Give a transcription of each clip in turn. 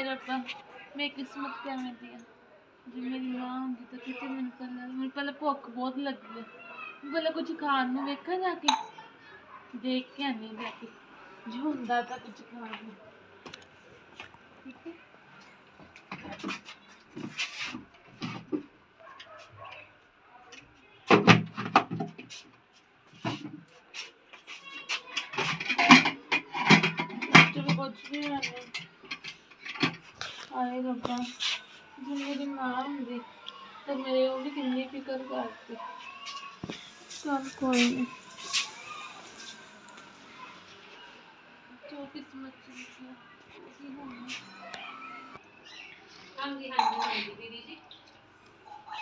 भाई रब्बा मेरी किस्मत क्या में दिया? जो मेरी माँ होंगी तो कहते मैं पहले मैं पहले भुख बहुत लगी है। पहले कुछ खान में देखा जाके? देख के आनी जाके। जो हों कुछ खान में ठीक है? कुछ भी नहीं आए रब्बा जिनके दिन ना होंगी तो मेरे वो भी कितनी फ़िक्र करते चल कोई नहीं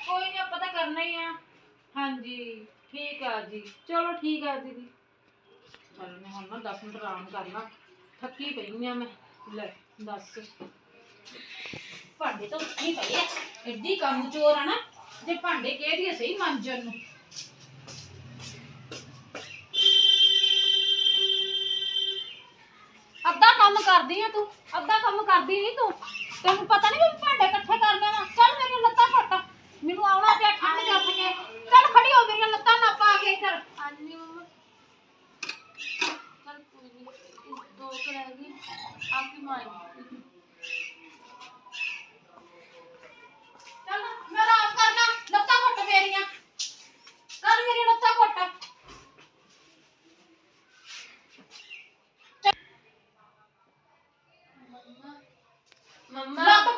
कोई नहीं पता करना ही है हाँ जी ठीक है जी चलो ठीक है दीदी चलो मैं हम ना दस मिनट आराम करना थकी पी हाँ मैं ले दस ਭਾਂਡੇ ਤਾਂ ਉੱਥੇ ਹੀ ਪਏ ਆ ਐਡੀ ਕੰਮ ਚੋਰ ਆ ਨਾ ਜੇ ਭਾਂਡੇ ਕਹਿ ਦਈਏ ਸਹੀ ਮਾਂਜਣ ਨੂੰ ਅੱਧਾ ਕੰਮ ਕਰਦੀ ਆ ਤੂੰ ਅੱਧਾ ਕੰਮ ਕਰਦੀ ਨਹੀਂ ਤੂੰ ਤੈਨੂੰ ਪਤਾ ਨਹੀਂ ਵੀ ਭਾਂਡੇ ਇਕੱਠੇ ਕਰਨੇ ਵਾ ਚੱਲ ਮੇਰੀਆਂ ਲੱਤਾਂ ਘੁੱਟ ਮੈਨੂੰ ਆਉਣਾ ਪਿਆ ਠੰਡ ਜੱਪ ਕੇ ਚੱਲ ਖੜੀ ਹੋ ਮੇਰੀਆਂ ਲੱਤਾਂ ਨਾ ਪਾ ਕੇ ਇੱਧਰ ਆਨੀ ਮੰਮਾ ਚਲ ਕੋਈ ਨਹੀਂ ਦੋ ਕੁ ਰਹਿ ਗਈ ਆਪਕੀ ਮਾਂ ਮੰਮਾ ਲੱਤ